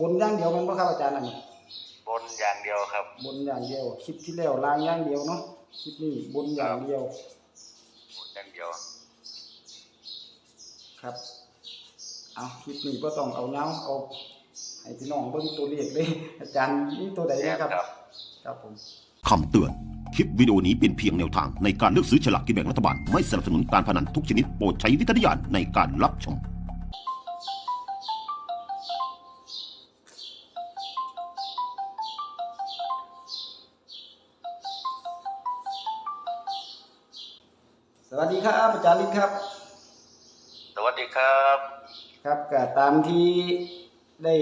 บนอย่างเดียวแมันบ่ครับอาจารย์นั่นบนอย่างเดียวครับ บนอย่างเดียวคลิปที่แล้วล่างอย่างเดียวเนาะคลิปนี้บนอย่างเดียว บนอย่างเดียว ครับเอาคลิปนี้ก็ต้องเอาเงาเอาให้พี่น้องเบิ่งตัวเลขเลย อาจารย์นี่ตัวใดแม่นนะครับครับ ครับผมคำเตือน คลิปวิดีโอนี้เป็นเพียงแนวทางในการเลือกซื้อฉลากกินแบ่งรัฐบาล ไม่สนับสนุนการพนันทุกชนิดโปรดใช้วิจารณญาณในการรับชม วัสดีครับอาจารย์ลิศครับ สวัสดีครับ ครับก็ตามที่ได้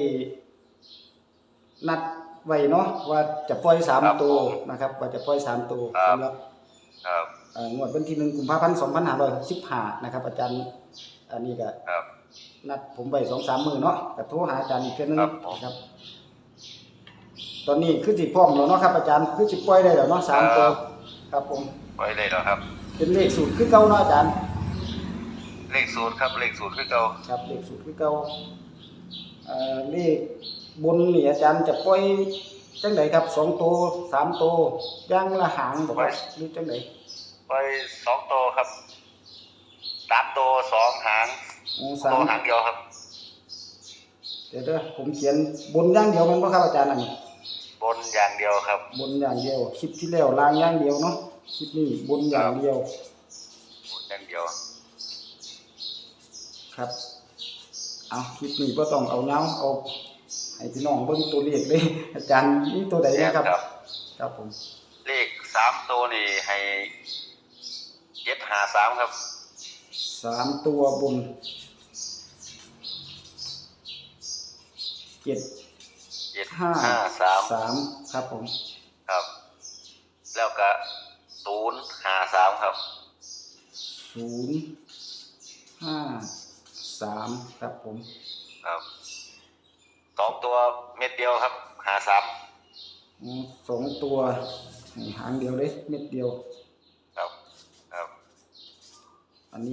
นัดไว้เนาะว่าจะปล่อยสามครับตัวผมนะครับ ว่าจะปล่อยสามตัวครับ สำหรับครับ เอ่องวดวันที่หนึ่งกุมภาพันธ์สองพันห้าร้อยสิบห้านะครับ อาจารย์อันนี้ก็ครับ นัดผมไปสองสามมือเนาะก็โทรหาอาจารย์อีกเทื่อนึงครับผมครับ ตอนนี้คือสิพร้อมแล้วเนาะครับ อาจารย์คือสิปล่อยได้แล้วเนาะสามตัวครับผม ไว้เลยแล้วครับ เป็นเลขสูตรคือเก่าเนาะอาจารย์ เลขศูนย์ครับเลขศูนย์คือเก่าครับเลขสูตรคือเก่าเอ่อเลขบนนี่อาจารย์จะปล่อยจังไดครับสองตัวสามตัวอย่างละหางบ่ครับหรือจังไดไว้สองตัวครับสามตัวสองหางอ๋อสาตัวมหางเดียวครับ เดี๋ยวเด้อผมเขียนบนอย่างเดียวแมันบ่ครับอาจารย์นั่นนี่บนอย่างเดียวครับ บนอย่างเดียวคลิปที่แล้วล่างอย่างเดียวเนาะ คลิปนี้บนอย่างเดียว บนอย่างเดียว ครับเอาคลิปนี้ก็ต้องเอาเงาเอาให้พี่น้องเบิ่งตัวเลขเลย อาจารย์นี่ตัวใดแม่นะนครับครับ ครับผม เลขสามตัวนี่ให้เจ็ดหาสามครับสามตัวบนเจ็ดเจ็ดห้าห้าสามสามครับผม ครับ แล้วก็ศูนย์หาสาม ครับศูนย์ห้าสามครับผมครับสองตัวเม็ดเดียวครับ หาสามอืมสองตัวให้หางเดียวเลยเม็ดเดียว ครับครับอันนี้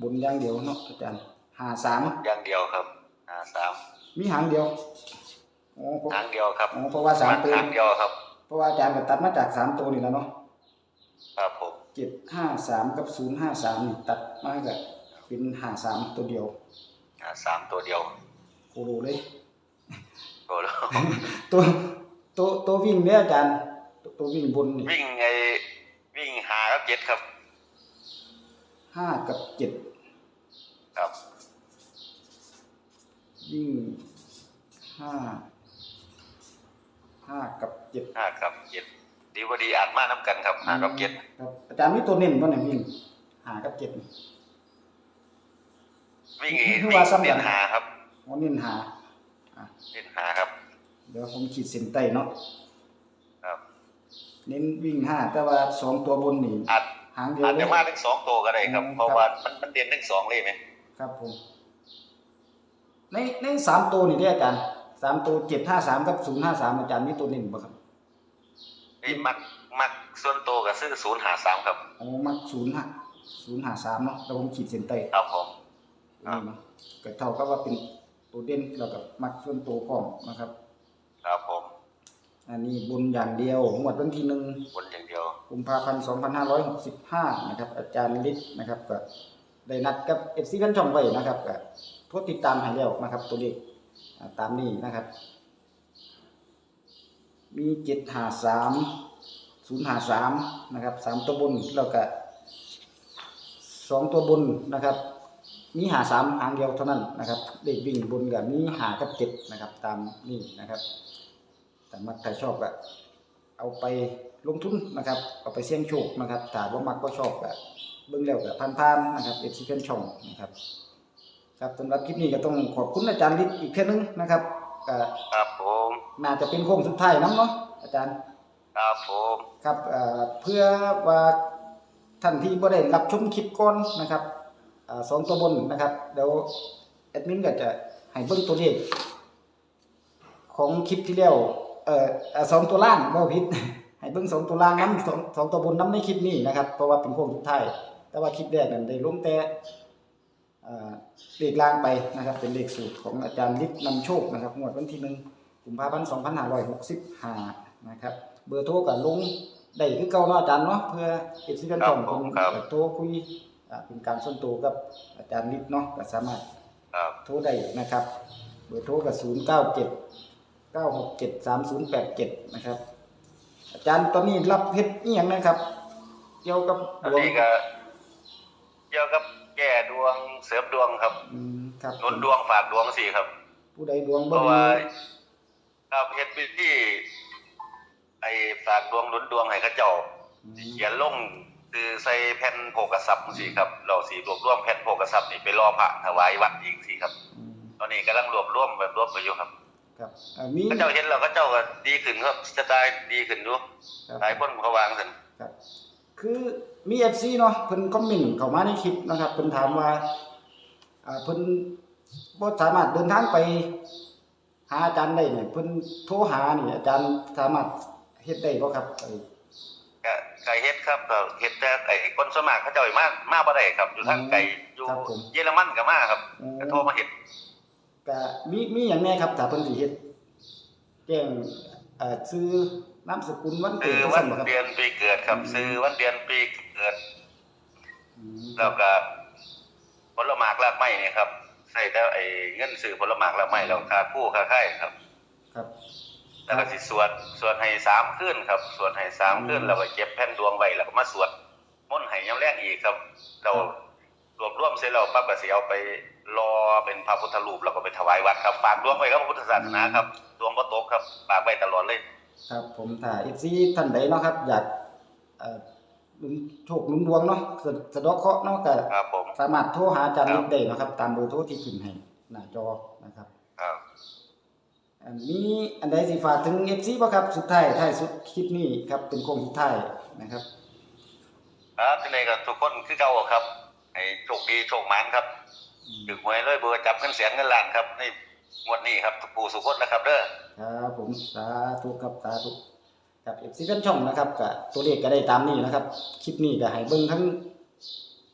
บนอย่างเดียวเนาะอาจารย์หาสามอย่างเดียวครับหาสามมีหางเดียวอ๋อเพราะหางเดียวครับอ๋อเพราะว่าสามตัวหางเดียวครับเพราะว่าอาจารย์ก็ตัดมาจากสามตัวนี่แหล้วเนาะ ครับผมเจ็ดห้าสามกับศูนย์ห้าสามนี่ตัดมาก็เป็นหาสามตัวเดียวหาสามตัวเดียวโคโลเลย โอ้โหตัวตัวตัววิ่งเนี่ยอาจารย์ตัวตัววิ่งบนนี่วิ่งไงวิ่งหากับเจ็ดครับ ห้ากับเจ็ดครับวิ่งห้าห้ากับเจ็ดห้ากับเจ็ด ดีว่าดีอาจมาน้ำกันครับหากับเจ็ดครับอาจารย์มีตัวเน้นว่าไหนวิ่งหากับเจ็ดนี่วิ่งคือวิ่งว่าซ้ำกันเน้นหาครับอ๋อเน้นหาอะเน้นหาครับ เดี๋ยวผมขีดเส้นใต้เนาะครับ เน้นวิ่งห้าแต่ว่าสองตัวบนนี่อาจหางเดียวอาจเลจะยมาทั้งสองตัวก็ได้ครับอืมเพราะครับว่ามันมันเด่นทั้งสองเลยไหมครับผมในในสามตัวนี่เด้ออาจารย์สามตัวเจ็ดห้าสามกับศูนย์ห้าสามอาจารย์มีตัวเน้นบ่ครับ นี่มักมักส่วนตัวกับซื้อศูนย์หาสามครับอ๋อมักศูนย์ห้าศูนย์ห้าสามเนาะแล้วผมขีดเส้นใต้ครับผมนี่เนาะก็เท่ากับว่าเป็นตัวเด่นแล้วก็มักส่วนตัวพร้อมนะครับ ครับผมอันนี้บุญอย่างเดียวงวดวันที่หนึ่ง บนอย่างเดียว กุมภาพันธ์2565 นะครับ อาจารย์ฤทธิ์นะครับก็ได้นัดกับเอฟซีกันช่องไว้นะครับก็โทษติดตามให้แล้วนะครับ ตัวเลขอ่าตามนี้นะครับ มี753 053นย์หาสามนะครับสามตัวบนแล้วก็สองตัวบนนะครับ มีหาสามหางเดียวเท่านั้นนะครับเด็กวิ่งบนกับมีหากับเจ็ดนะครับ ตามนี่นะครับแต่มักใครชอบก็เอาไปลงทุนนะครับ เอาไปเสี่ยงโชคนะครับถ้าว่ามักก็ชอบก็เบิ่งแล้วก็ผ่านๆนะครับเอฟซีเพื่อนช่องนะครับครับสำหรับคลิปนี้ก็ต้องขอบคุณอาจารย์ฤทธิ์อีกเท่านึงนะครับ ก็ครับผมน่าจะเป็นโค้งสุดท้ายน้ำเนาะอาจารย์ ครับผมครับเอ่อเพื่อว่าท่านที่บ่ได้รับชมคลิปก่อนนะครับอ่าสองตัวบนนะครับเดี๋ยวแอดมินก็จะให้เบิ่งตัวเลขของคลิปที่แล้วเอ่อเอ่อสองตัวล่างบ่ผิด ให้เบิ่งสองตัวล่างนํสองสองตัวบนนํในคลิปนี้นะครับเพราะว่าเป็นโค้งสุดท้ายแต่ว่าคลิปแรกนั้นได้ลงแต่ เอ่อเลขล่างไปนะครับ เป็นเลขสูตรของอาจารย์ฤทธิ์นำโชคนะครับงวดวันที่หนึ่งกุมภาพันธ์2565นะครับ เบอร์โทรกับลงได้คือเก่าเนาะอาจารย์เนาะเพื่อเอฟซีกันช่องครับผมเป็นครับโทรคุยอ่าเป็นการส่วนตัวกับอาจารย์ฤทธิ์เนาะก็สามารถครับโทรได้นะครับ เบอร์โทรกับ0 9 7 9 6 7 3 0 8 7นะครับ อาจารย์ตอนนี้รับเฮ็ดอีหยังนะครับ เกี่ยวกับอันดวงนี้ก็เกี่ยวกับแก้ดวงเสริมดวงครับอืมครับหนุนดวงฝากดวงสิครับ ผู้ใดดวงเพบ่ราะดีว่าครับเฮ็ดพิธีไอ้ฝากดวงหนุนดวงให้เขาเจ้าอืมเขียนลงคือใส่แผ่นโภกทรัพย์สิครับเราสิรวบรวมแผ่นโภกทรัพย์นี่ไปรอพระถวายวัดอีกสิครับ อืมตอนนี้กำลังรวบรวมแบบรวบไปอยู่ครับครับอ่ามีเขาเจ้าเห็นแล้วเขาเจ้าก็ดีขึ้นครับสไตล์ดีขึ้นอยู่ครับหลายคนเขาวางซั่นครับ คือมี FC เนาะเพิ่นคอมเมนต์เข้ามาในคลิปนะครับเพิ่นถามว่าอ่าเพิ่นบ่สามารถเดินทางไป หาอาจารย์ได้เนี่ยเพิ่นโทรหานี่อาจารย์สามารถเฮ็ดได้บ่ครับไอ้ก็ไก่เฮ็ดครับก็เฮ็ดแต่ไอ้คนสวนมัครเขาเจ้ามามาบ่ได้ครับ อยู่ทางไกลอยู่เยอรมันก็มาครับอืมก็โทรมาเฮ็ดก็มีมีหยังแน่ครับถ้าเพิ่นสิเฮ็ดแจ้งเอ่อชื่อ นามสกุลวันเกิซื้ดอจังวัซั่นนบ่ครับ เดือนปีเกิดครับอืม ซื้อวันเดือนปีเกิด อืมแล้วก็ผลหมากรากไม้นี่ครับใส่แต่ไอ้เงินซื้อผลหมากรากไม้แล้วค่ากู้ค่าไข่ครับ ครับ แล้วก็สิสวดสวดให้สามคืนครับ สวดให้สามคืนอืมแล้วก็เก็บแผ่นดวงไว้แล้วก็มาสวดมนต์ให้ยามแลงอีกครับ เรารวบรวมเสร็จแล้วปั๊บก็สิเอาไปรอเป็นพระพุทธรูปแล้วก็ไปถวายวัดครับฝากดวงไว้กับพระพุทธศาสนาครับดวงบ่ตกครับฝากไว้ตลอดเลย ครับผมถ้า FC ท่านใดเนาะครับ อยากเอ่อหนุนโชคหนุนดวงเนาะสะสะเดาะเคราะห์เนาะก็ครับผม สามารถโทรหาอาจารย์ครับ นิดได้เนาะครับ ตามเบอร์โทรที่ขึ้นให้หน้าจอนะครับครับ อันนี้อันใดสิฝากถึง FC บ่ครับสุดท้ายท้ายสุดคลิปนี้ครับเป็นโค้งสุดท้ายนะครับ ครับที่นี่ก็ทุกคนคือเก่าครับให้โชคดีโชคหมานครับถึงหวยเลยเบอร์จับเงินแสนเงินล้านครับใน งวดนี้ครับปู่สุขคนนะครับเด้อครับผมสาธุครับสาธุครับเอฟซีกันช่องนะครับก็ตัวเลขก็ได้ตามนี้นะครับคลิปนี้ก็ให้เบิ่งทั้ง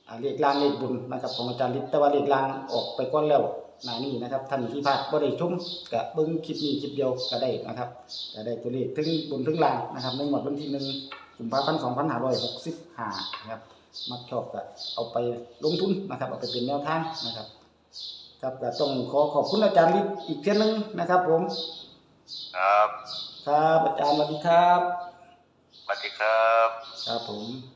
อ่าเลขลางเลขบุญนะครับของอาจารย์ฤทธิ์แต่ว่าเลขลางออกไปก่อนแล้วหนานี้นะครับท่านที่พลาดบ่ได้ชมก็เบิ่งคลิปนี้คลิปเดียวก็ได้นะครับก็ได้ตัวเลขถึงบนถึงลางนะครับในงวดวันที่1กุมภาพันธ์2565นะครับมักชอบก็เอาไปลงทุนนะครับเอาไปเป็นแนวทางนะครับ ครับก็ต้องขอขอบคุณอาจารย์ฤทธิ์อีกเพียงนึงนะครับ ผม ครับ ครับอาจารย์สวัสดีครับสวัสดีครับ ครับผม